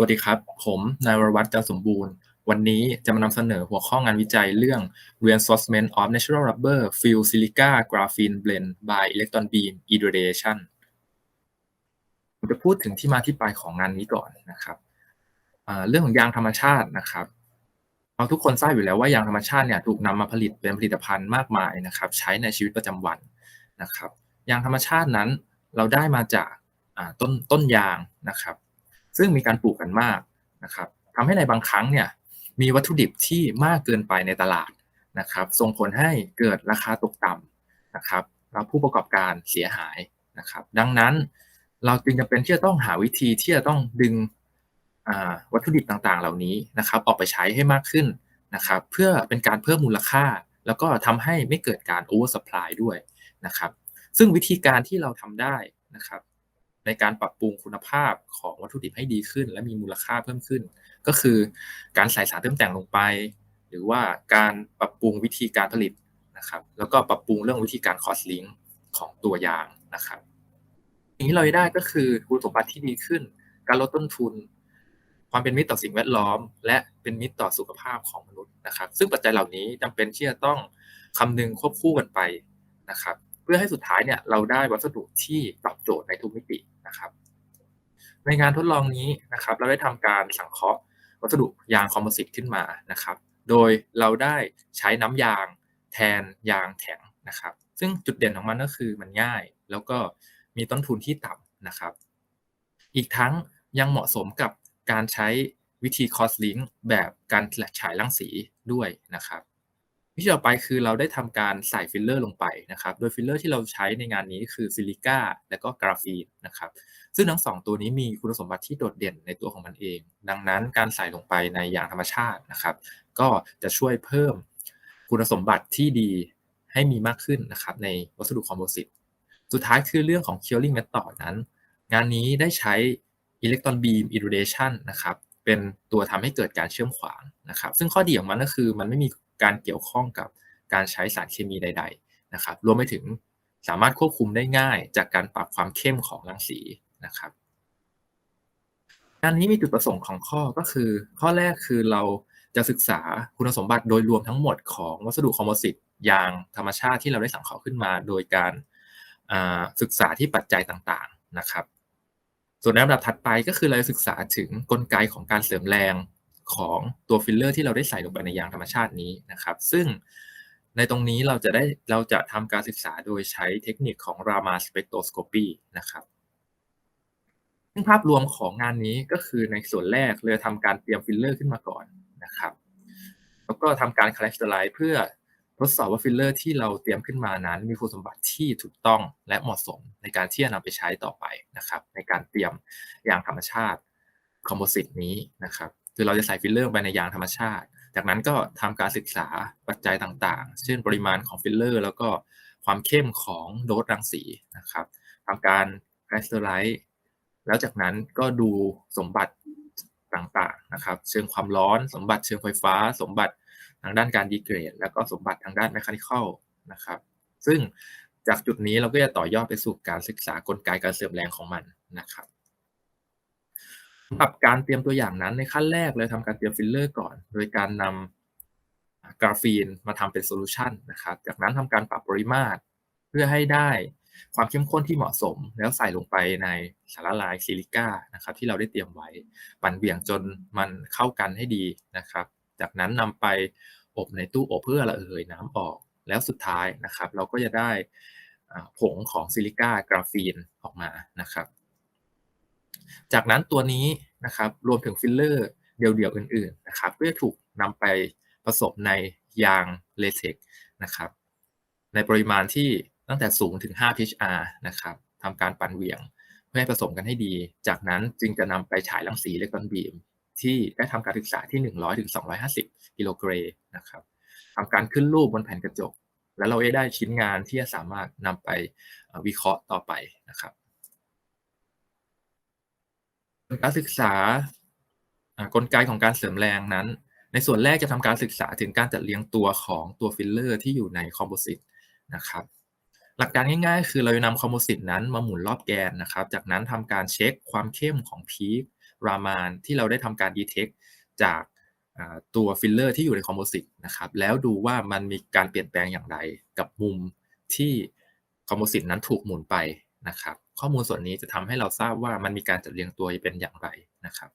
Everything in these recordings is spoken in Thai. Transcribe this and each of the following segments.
วัสดีครับ ผมนายวรวัฒน์จันสมบูรณ์ วันนี้จะมานำเสนอหัวข้องานวิจัยเรื่อง Reinforcement of Natural Rubber Field Silica Graphene Blend by Electron Beam Irradiation ผมจะพูดถึงที่มาที่ไปของงานนี้ก่อนนะครับเรื่องของยางธรรมชาตินะครับเราทุกคนทราบอยู่แล้วว่ายางธรรมชาติเนี่ยถูกนำมาผลิตเป็นผลิตภัณฑ์มากมายนะครับ ใช้ในชีวิตประจำวันนะครับ ยางธรรมชาตินั้นเราได้มาจากต้นต้นยางนะครับ ซึ่งมีการปลูกกันมากนะครับทำให้ในบางครั้งเนี่ยมีวัตถุดิบที่มากเกินไปในตลาดนะครับ ส่งผลให้เกิดราคาตกต่ำนะครับแล้วผู้ประกอบการเสียหายนะครับ ดังนั้นเราจึงจำเป็นที่จะต้องหาวิธีที่จะต้องดึงวัตถุดิบต่างๆ เหล่านี้นะครับออกไปใช้ให้มากขึ้นนะครับ เพื่อเป็นการเพิ่มมูลค่า แล้วก็ทำให้ไม่เกิดการโอเวอร์สป라이ด้วยนะครับ ซึ่งวิธีการที่เราทำได้นะครับ ในการปรับปรุงคุณภาพของวัตถุดิบให้ดีขึ้น และมีมูลค่าเพิ่มขึ้น ก็คือการใส่สารเติมแต่งลงไป หรือว่าการปรับปรุงวิธีการผลิตนะครับ แล้วก็ปรับปรุงเรื่องวิธีการคอสลิงของตัวยางนะครับสิ่งที่เราได้ก็คือคุณสมบัติที่ดีขึ้น การลดต้นทุน ความเป็นมิตรต่อสิ่งแวดล้อม และเป็นมิตรต่อสุขภาพของมนุษย์นะครับ ซึ่งปัจจัยเหล่านี้จำเป็นที่จะต้องคำนึงควบคู่กันไปนะครับ เพื่อให้สุดท้ายเนี่ยเราได้วัสดุที่ตอบโจทย์ในทุกมิติ นะครับ ในงานทดลองนี้นะครับ เราได้ทำการสังเคราะห์วัสดุยางคอมโพสิตขึ้นมานะครับ โดยเราได้ใช้น้ำยางแทนยางแข็งนะครับ ซึ่งจุดเด่นของมันก็คือมันง่าย แล้วก็มีต้นทุนที่ต่ำนะครับ อีกทั้งยังเหมาะสมกับการใช้วิธีคอสลิงแบบการฉายรังสีด้วยนะครับ วิธีต่อไปคือเราได้ทำการใส่ฟิลเลอร์ลงไปนะครับ โดยฟิลเลอร์ที่เราใช้ในงานนี้คือซิลิก้าและก็กราฟีนนะครับ ซึ่งทั้งสองตัวนี้มีคุณสมบัติที่โดดเด่นในตัวของมันเอง ดังนั้นการใส่ลงไปในอย่างธรรมชาตินะครับ ก็จะช่วยเพิ่มคุณสมบัติที่ดีให้มีมากขึ้นนะครับในวัสดุคอมโพสิต สุดท้ายคือเรื่องของ curing method นั้น งานนี้ได้ใช้ electron beam irradiation นะครับเป็นตัวทำให้เกิดการเชื่อมขวางนะครับ ซึ่งข้อดีของมันก็คือมันไม่มี การเกี่ยวข้องกับการใช้สารเคมีใด ๆนะครับ รวมไปถึงสามารถควบคุมได้ง่ายจากการปรับความเข้มของรังสีนะครับงานนี้มีจุดประสงค์ของข้อก็คือ ข้อแรกคือเราจะศึกษาคุณสมบัติโดยรวมทั้งหมดของวัสดุคอมโพสิตยางธรรมชาติที่เราได้สังเคราะห์ขึ้นมา โดยการศึกษาที่ปัจจัยต่างๆนะครับ ส่วนในลำดับถัดไปก็คือเราศึกษาถึงกลไกของการเสริมแรง ของตัวฟิลเลอร์ที่เราได้ใส่ลงไปในยางธรรมชาตินี้นะครับ ซึ่งในตรงนี้เราจะได้เราจะทำการศึกษาโดยใช้เทคนิคของ Raman spectroscopy นะครับซึ่งภาพรวมของงานนี้ก็คือในส่วนแรกเลยทำการเตรียมฟิลเลอร์ขึ้นมาก่อนนะครับ แล้วก็ทำการคาแรคเตอร์ไลเพื่อทดสอบว่าฟิลเลอร์ที่เราเตรียมขึ้นมานั้น มีคุณสมบัติที่ถูกต้องและเหมาะสมในการที่จะนำไปใช้ต่อไปนะครับ ในการเตรียมยางธรรมชาติคอมโพสิตนี้นะครับ คือเราจะใส่ฟิลเลอร์ไปในยางธรรมชาติ จากนั้นก็ทำการศึกษาปัจจัยต่างๆ เช่นปริมาณของฟิลเลอร์แล้วก็ความเข้มของโดสรังสีนะครับทำการแคสเตอร์ไลท์แล้วจากนั้นก็ดูสมบัติต่างๆนะครับ เชิงความร้อนสมบัติเชิงไฟฟ้า สมบัติทางด้านการดีเกรด แล้วก็สมบัติทางด้านแมคานิคอลนะครับ ซึ่งจากจุดนี้เราก็จะต่อยอดไปสู่การศึกษากลไกการเสื่อมแรงของมันนะครับ สำหรับการเตรียมตัวอย่างนั้นในขั้นแรกเลยทำการเตรียมฟิลเลอร์ก่อน โดยการนำกราฟีนมาทำเป็นโซลูชันนะครับ จากนั้นทำการปรับปริมาตร เพื่อให้ได้ความเข้มข้นที่เหมาะสม แล้วใส่ลงไปในสารละลายซิลิก้านะครับ ที่เราได้เตรียมไว้ปั่นเบี่ยงจนมันเข้ากันให้ดีนะครับ จากนั้นนำไปอบในตู้อบเพื่อระเหยน้ำออกแล้วสุดท้ายนะครับ เราก็จะได้ผงของซิลิก้ากราฟีนออกมานะครับ จากนั้นตัวนี้นะครับรวมถึงฟิลเลอร์เดี่ยวๆอื่นๆนะครับก็จะถูกนำไปผสมในยางเลเทกนะครับในปริมาณที่ตั้งแต่สูงถึง 5 pHr นะครับทำการปั่นเหวี่ยงเพื่อให้ผสมกันให้ดี จากนั้นจึงจะนำไปฉายรังสีอิเล็กตรอนบีมที่ได้ทำการศึกษาที่ 100ถึง250 กิโลเกรนะครับทำการขึ้นรูปบนแผ่นกระจก แล้วเราได้ชิ้นงานที่จะสามารถนำไปวิเคราะห์ต่อไปนะครับ การศึกษากลไกของการเสริมแรงนั้น ในส่วนแรกจะทำการศึกษาถึงการจัดเรียงตัวของตัวฟิลเลอร์ที่อยู่ในคอมโพสิตนะครับหลักการง่ายๆ คือเราจะนำคอมโพสิตนั้นมาหมุนรอบแกนนะครับ จากนั้นทำการเช็คความเข้มของพีค Raman ที่เราได้ทำการ detect จากตัว filler ที่อยู่ใน composite นะครับ แล้วดูว่ามันมีการเปลี่ยนแปลงอย่างไรกับมุมที่ composite นั้นถูกหมุนไป นะครับ ข้อมูลส่วนนี้จะทำให้เราทราบว่ามันมีการจัดเรียงตัวเป็นอย่างไรนะครับ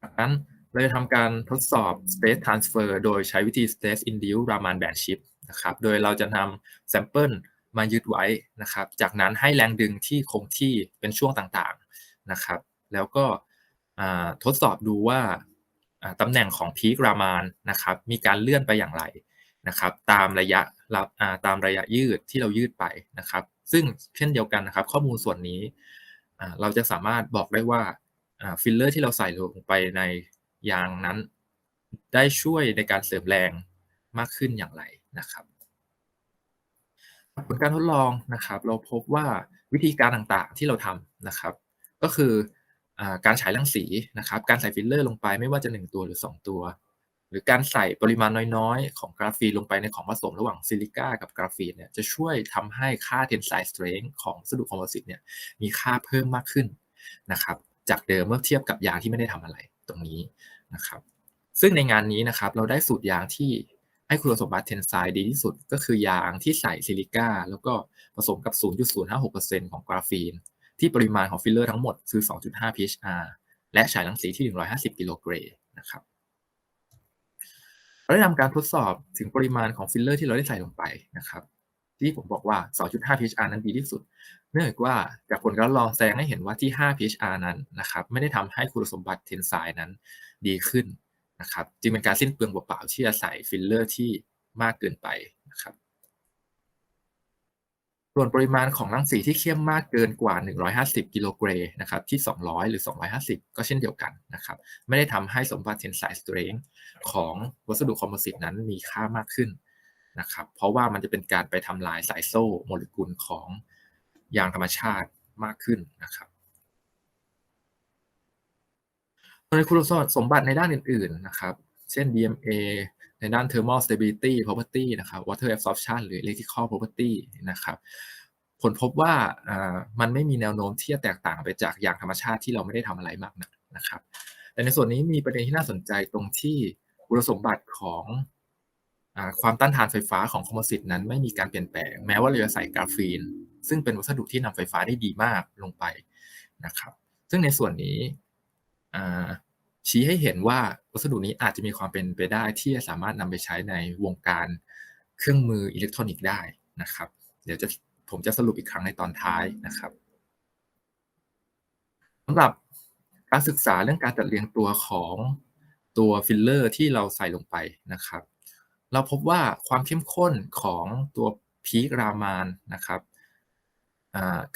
จากนั้นเราจะทำการทดสอบ space transfer โดยใช้วิธี state induced Raman band shift นะครับ โดยเราจะนำ sample มายึดไว้นะครับ จากนั้นให้แรงดึงที่คงที่เป็นช่วงต่างๆนะครับ แล้วก็ทดสอบดูว่าตำแหน่งของพีครามานนะครับ มีการเลื่อนไปอย่างไรนะครับ ตามระยะ ตามระยะยืดที่เรายืดไปนะครับ ซึ่งเช่นเดียวกันนะครับ ข้อมูลส่วนนี้เราจะสามารถบอกได้ว่าฟิลเลอร์ที่เราใส่ลงไปในยางนั้น ได้ช่วยในการเสริมแรงมากขึ้นอย่างไรนะครับผลการทดลองนะครับ เราพบว่าวิธีการต่างๆที่เราทำนะครับ ก็คืออการฉายรังสีนะครับ การใส่ฟิลเลอร์ลงไปไม่ว่าจะ 1 ตัวหรือ 2 ตัว หรือการใส่ปริมาณน้อยๆ ของกราฟีนลงไปในของผสมระหว่างซิลิก้ากับกราฟีนเนี่ยจะช่วยทำให้ค่า tensile strength ของวัสดุคอมโพสิตเนี่ยมีค่าเพิ่มมากขึ้นนะครับจากเดิมเมื่อเทียบกับยางที่ไม่ได้ทำอะไรตรงนี้นะครับซึ่งในงานนี้นะครับเราได้สูตรยางที่ให้คุณสมบัติเทนไซด์ดีที่สุด ก็คือยางที่ใส่ซิลิก้าแล้วก็ผสมกับ 0.056%ของกราฟีน ที่ปริมาณของฟิลเลอร์ทั้งหมดคือ 2.5 pHr และฉายรังสีที่ 150 กิโลเกรนะครับ เราได้ทำการทดสอบถึงปริมาณของฟิลเลอร์ที่เราได้ใส่ลงไปนะครับ ที่ผมบอกว่า 2.5 pHr นั้นดีที่สุด เนื่องจากว่าจากผลการลองแสดงให้เห็นว่าที่ 5 pHr นั้นนะครับไม่ได้ทำให้คุณสมบัติเทนไซน์นั้นดีขึ้นนะครับจึงเป็นการสิ้นเปลืองเปล่าๆที่จะใส่ฟิลเลอร์ที่มากเกินไปนะครับ ส่วนปริมาณของรังสีที่เข้มมากเกินกว่า 150 กิโลเกรมนะครับที่ 200 หรือ 250 ก็เช่นเดียวกันนะครับ ไม่ได้ทำให้สมบัติ tensile strength ของวัสดุคอมโพสิตนั้นมีค่ามากขึ้นนะครับ เพราะว่ามันจะเป็นการไปทำลายสายโซ่โมเลกุลของยางธรรมชาติมากขึ้นนะครับในคุณสมบัติในด้านอื่นๆนะครับ เช่น DMA ในด้าน thermal stability property นะครับ water absorption หรือ electrical property นะครับ ผลพบว่ามันไม่มีแนวโน้มที่จะแตกต่างไปจากอย่างธรรมชาติที่เราไม่ได้ทำอะไรมากนักนะครับ แต่ในส่วนนี้มีประเด็นที่น่าสนใจตรงที่คุณสมบัติของความต้านทานไฟฟ้าของคอมโพสิตนั้นไม่มีการเปลี่ยนแปลง แม้ว่าเราจะใส่กราฟีน ซึ่งเป็นวัสดุที่นำไฟฟ้าได้ดีมากลงไปนะครับ ซึ่งในส่วนนี้ ชี้ให้เห็นว่าวัสดุนี้อาจจะมีความเป็นไปได้ที่จะสามารถนำไปใช้ในวงการเครื่องมืออิเล็กทรอนิกส์ได้นะครับ เดี๋ยวจะผมจะสรุปอีกครั้งในตอนท้ายนะครับสำหรับการศึกษาเรื่องการจัดเรียงตัวของตัวฟิลเลอร์ที่เราใส่ลงไปนะครับ เราพบว่าความเข้มข้นของตัวพีครามานนะครับ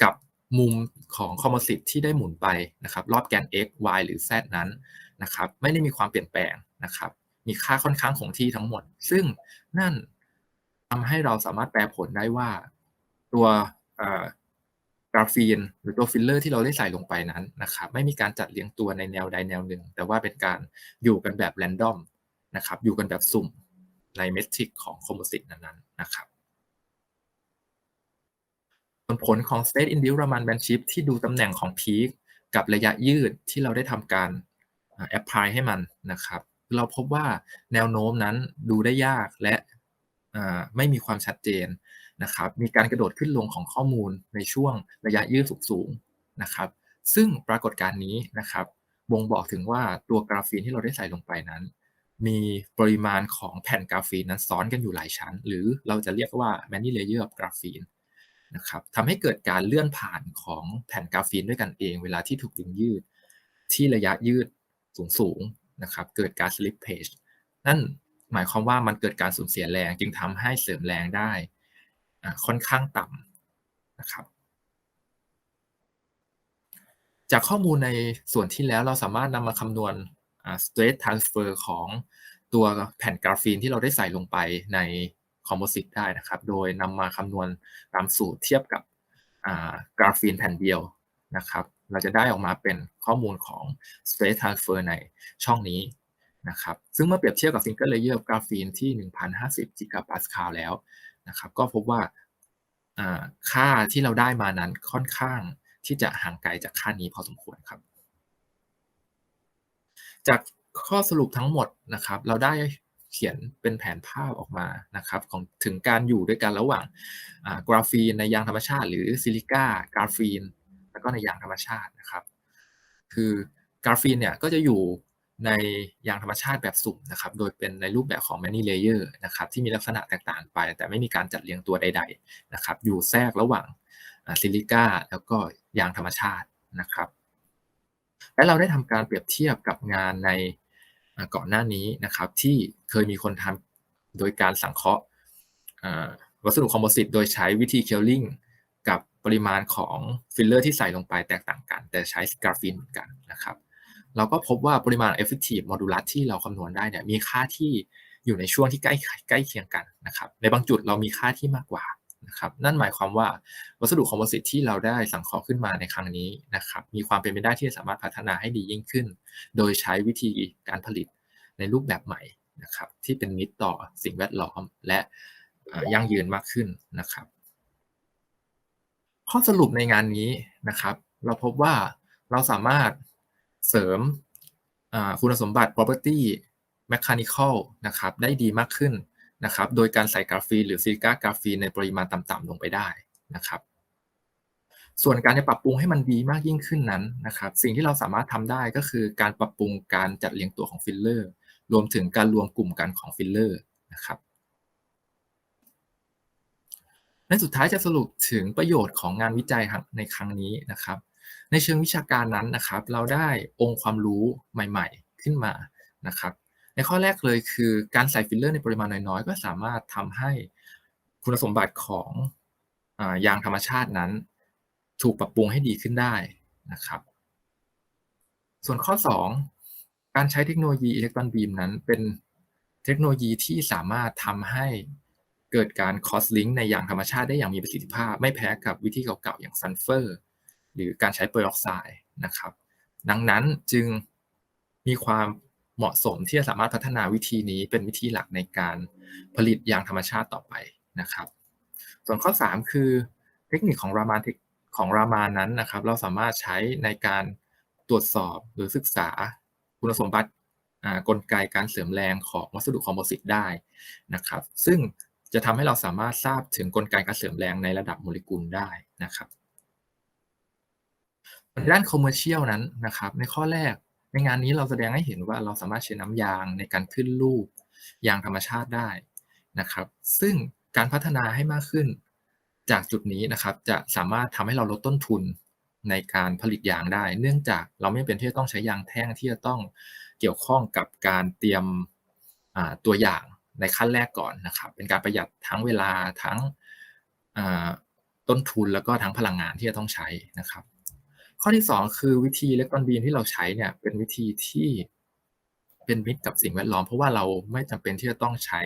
กับมุมของคอมโพสิตที่ได้หมุนไปนะครับ รอบแกน x y หรือ z นั้น นะครับไม่ได้มีความเปลี่ยนแปลงนะครับ มีค่าค่อนข้างคงที่ทั้งหมด ซึ่งนั่นทำให้เราสามารถแปลผลได้ว่า ตัวกราฟีนหรือตัวฟิลเลอร์ที่เราได้ใส่ลงไปนั้นนะครับไม่มีการจัดเรียงตัวในแนวใดแนวหนึ่ง แต่ว่าเป็นการอยู่กันแบบแรนดอมนะครับอยู่กันแบบสุ่มในเมทริกของคอมโพสิตนั้นๆนะครับผลผลของ State Induced Raman Band Shift ที่ดูตำแหน่งของพีคกับระยะยืดที่เราได้ทำการ แอพพลายให้มันนะครับ เราพบว่าแนวโน้มนั้นดูได้ยากและไม่มีความชัดเจนนะครับ มีการกระโดดขึ้นลงของข้อมูลในช่วงระยะยืดสูงๆนะครับ ซึ่งปรากฏการณ์นี้นะครับบ่งบอกถึงว่าตัวกราฟีนที่เราได้ใส่ลงไปนั้น มีปริมาณของแผ่นกราฟีนนั้นซ้อนกันอยู่หลายชั้น หรือเราจะเรียกว่า many layer of กราฟีนนะครับทำให้เกิดการเลื่อนผ่านของแผ่นกราฟีนด้วยกันเอง เวลาที่ถูกดึงยืด ที่ระยะยืด สูงๆนะครับเกิดการ slippage นั่นหมายความว่ามันเกิดการสูญเสียแรงจึงทำให้เสริมแรงได้ค่อนข้างต่ำนะครับ จากข้อมูลในส่วนที่แล้วเราสามารถนำมาคำนวณ stress transfer ของตัวแผ่นกราฟีนที่เราได้ใส่ลงไปในคอมโพสิตได้นะครับ โดยนำมาคำนวณตามสูตรเทียบกับกราฟีนแผ่นเดียวนะครับ เราจะได้ออกมาเป็นข้อมูลของ Space Transfer ในช่องนี้นะครับซึ่งเมื่อเปรียบเทียบกับ Single Layer กราฟีนที่ 1,050กิกะปาสคาลแล้วนะครับก็พบว่าค่าที่เราได้มานั้นค่อนข้างที่จะห่างไกลจากค่านี้พอสมควรครับ จากข้อสรุปทั้งหมดนะครับเราได้เขียนเป็นแผนภาพออกมานะครับของถึงการอยู่ด้วยกันระหว่างกราฟีนในยางธรรมชาติ หรือซิลิก้ากราฟีน ก็ในยางธรรมชาตินะครับ คือกราฟีนเนี่ยก็จะอยู่ในยางธรรมชาติแบบสุ่มนะครับ โดยเป็นในรูปแบบของ many layer นะครับที่มีลักษณะแตกต่างไป แต่ไม่มีการจัดเรียงตัวใด ๆนะครับ อยู่แทรกระหว่างซิลิก้าแล้วก็ยางธรรมชาตินะครับ และเราได้ทำการเปรียบเทียบกับงานในก่อนหน้านี้นะครับที่เคยมีคนทำโดยการสังเคราะห์วัสดุคอมโพสิตโดยใช้วิธีเคลลิง ปริมาณของฟิลเลอร์ที่ใส่ลงไปแตกต่างกัน แต่ใช้กราฟีนเหมือนกันนะครับ เราก็พบว่าปริมาณ effective modulus ที่เราคำนวณได้เนี่ยมีค่าที่อยู่ในช่วงที่ใกล้ใกล้เคียงกันนะครับ ในบางจุดเรามีค่าที่มากกว่านะครับ นั่นหมายความว่าวัสดุคอมโพสิตที่เราได้สังเคราะห์ขึ้นมาในครั้งนี้นะครับ มีความเป็นไปได้ที่จะสามารถพัฒนาให้ดียิ่งขึ้น โดยใช้วิธีการผลิตในรูปแบบใหม่นะครับ ที่เป็นมิตรต่อสิ่งแวดล้อมและยั่งยืนมากขึ้นนะครับ ข้อสรุปในงานนี้นะครับ เราพบว่าเราสามารถเสริมคุณสมบัติ property mechanical นะครับได้ดีมากขึ้นนะครับ โดยการใส่กราฟีนหรือซิลิก้ากราฟีนในปริมาณต่ำๆลงไปได้นะครับ ส่วนการจะปรับปรุงให้มันดีมากยิ่งขึ้นนั้นนะครับ สิ่งที่เราสามารถทำได้ก็คือการปรับปรุงการจัดเรียงตัวของฟิลเลอร์ รวมถึงการรวมกลุ่มกันของฟิลเลอร์นะครับ และสุดท้ายจะสรุปถึงประโยชน์ของงานวิจัยในครั้งนี้นะครับ ในเชิงวิชาการนั้นนะครับ เราได้องค์ความรู้ใหม่ ๆ ขึ้นมานะครับ ในข้อแรกเลยคือการใส่ฟิลเลอร์ในปริมาณน้อยๆ ก็สามารถทำให้คุณสมบัติของอยางธรรมชาตินั้น ถูกปรับปรุงให้ดีขึ้นได้นะครับ ส่วนข้อ 2 การใช้เทคโนโลยีอิเล็กตรอนบีมนั้นเป็นเทคโนโลยีที่สามารถทำให้ เกิดการ cross link ในอย่างธรรมชาติได้อย่างมีประสิทธิภาพ ไม่แพ้กับวิธีเก่าๆอย่างซัลเฟอร์หรือการใช้เปอร์ออกไซด์นะครับ ดังนั้นจึงมีความเหมาะสมที่จะสามารถพัฒนาวิธีนี้เป็นวิธีหลักในการผลิตยางธรรมชาติต่อไปนะครับ ส่วนข้อ 3 คือเทคนิคของรามานของรามานั้นนะครับ เราสามารถใช้ในการตรวจสอบหรือศึกษาคุณสมบัติกลไกการเสริมแรงของวัสดุคอมโพสิตได้นะครับ ซึ่ง จะทำให้เราสามารถทราบถึงกลไกการเสริมแรงในระดับโมเลกุลได้นะครับในด้านคอมเมอร์เชียลนั้นนะครับ ในข้อแรกในงานนี้เราแสดงให้เห็นว่าเราสามารถใช้น้ำยางในการขึ้นรูปยางธรรมชาติได้นะครับ ซึ่งการพัฒนาให้มากขึ้นจากจุดนี้นะครับ จะสามารถทำให้เราลดต้นทุนในการผลิตยางได้ เนื่องจากเราไม่เป็นที่จะต้องใช้ยางแท่งที่จะต้องเกี่ยวข้องกับการเตรียมตัวอย่าง ในขั้นแรกก่อนนะครับ เป็นการประหยัดทั้งเวลาทั้งต้นทุนแล้วก็ทั้งพลังงานที่จะต้องใช้นะครับ ข้อที่ 2 คือวิธีเล็กตรอนบีมที่เราใช้เนี่ยเป็นวิธีที่เป็นมิตรกับสิ่งแวดล้อม เพราะว่าเราไม่จำเป็นที่จะต้องใช้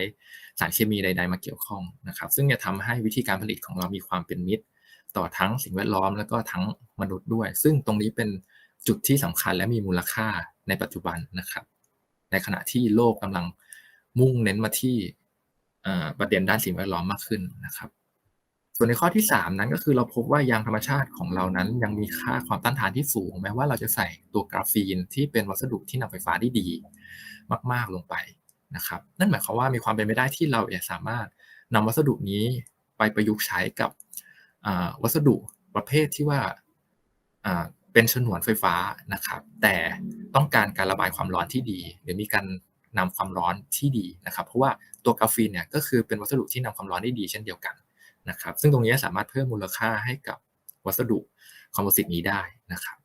สารเคมีใด ๆ มาเกี่ยวข้องนะครับ ซึ่งจะทำให้วิธีการผลิตของเรามีความเป็นมิตร ต่อทั้งสิ่งแวดล้อมแล้วก็ทั้งมนุษย์ด้วย ซึ่งตรงนี้เป็นจุดที่สำคัญและมีมูลค่าในปัจจุบันนะครับ ในขณะที่โลกกำลัง มุ่งเน้นมาที่ประเด็นด้านสิ่งแวดล้อมมากขึ้นนะครับ ส่วนในข้อที่ 3 นั้นก็คือเราพบว่ายางธรรมชาติของเรานั้น ยังมีค่าความต้านทานที่สูง แม้ว่าเราจะใส่ตัวกราฟีนที่เป็นวัสดุที่นำไฟฟ้าได้ดี มากๆลงไปนะครับ นั่นหมายความว่ามีความเป็นไปได้ที่เราจะสามารถนำวัสดุนี้ไปประยุกต์ใช้กับวัสดุประเภทที่ว่าเป็นฉนวนไฟฟ้านะครับ แต่ต้องการการระบายความร้อนที่ดี หรือมีการ นำความร้อนที่ดีนะครับ เพราะว่าตัวกาฟีนเนี่ยก็คือเป็นวัสดุที่นำความร้อนได้ดีเช่นเดียวกันนะครับ ซึ่งตรงนี้สามารถเพิ่มมูลค่าให้กับวัสดุคอมโพสิตนี้ได้นะครับ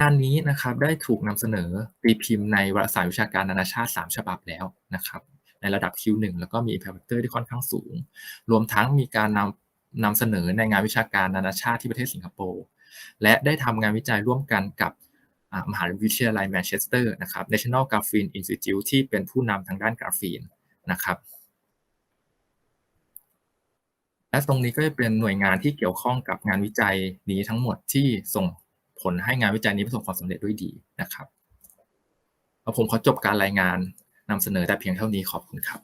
งานนี้นะครับได้ถูกนำเสนอตีพิมพ์ในวารสารวิชาการนานาชาติ 3 ฉบับแล้วนะครับ ในระดับ Q1 แล้วก็มี impact factor ที่ค่อนข้างสูง รวมทั้งมีการนำนำเสนอในงานวิชาการนานาชาติที่ประเทศสิงคโปร์และได้ทำงานวิจัยร่วมกันกับ มหาวิทยาลัยแมนเชสเตอร์นะครับ National Graphene Institute ที่เป็นผู้นำทางด้านกราฟีนนะครับและตรงนี้ก็จะเป็นหน่วยงานที่เกี่ยวข้องกับงานวิจัยนี้ทั้งหมดที่ส่งผลให้งานวิจัยนี้ประสบความสำเร็จด้วยดีนะครับผมขอจบการรายงานนำเสนอแต่เพียงเท่านี้ขอบคุณครับ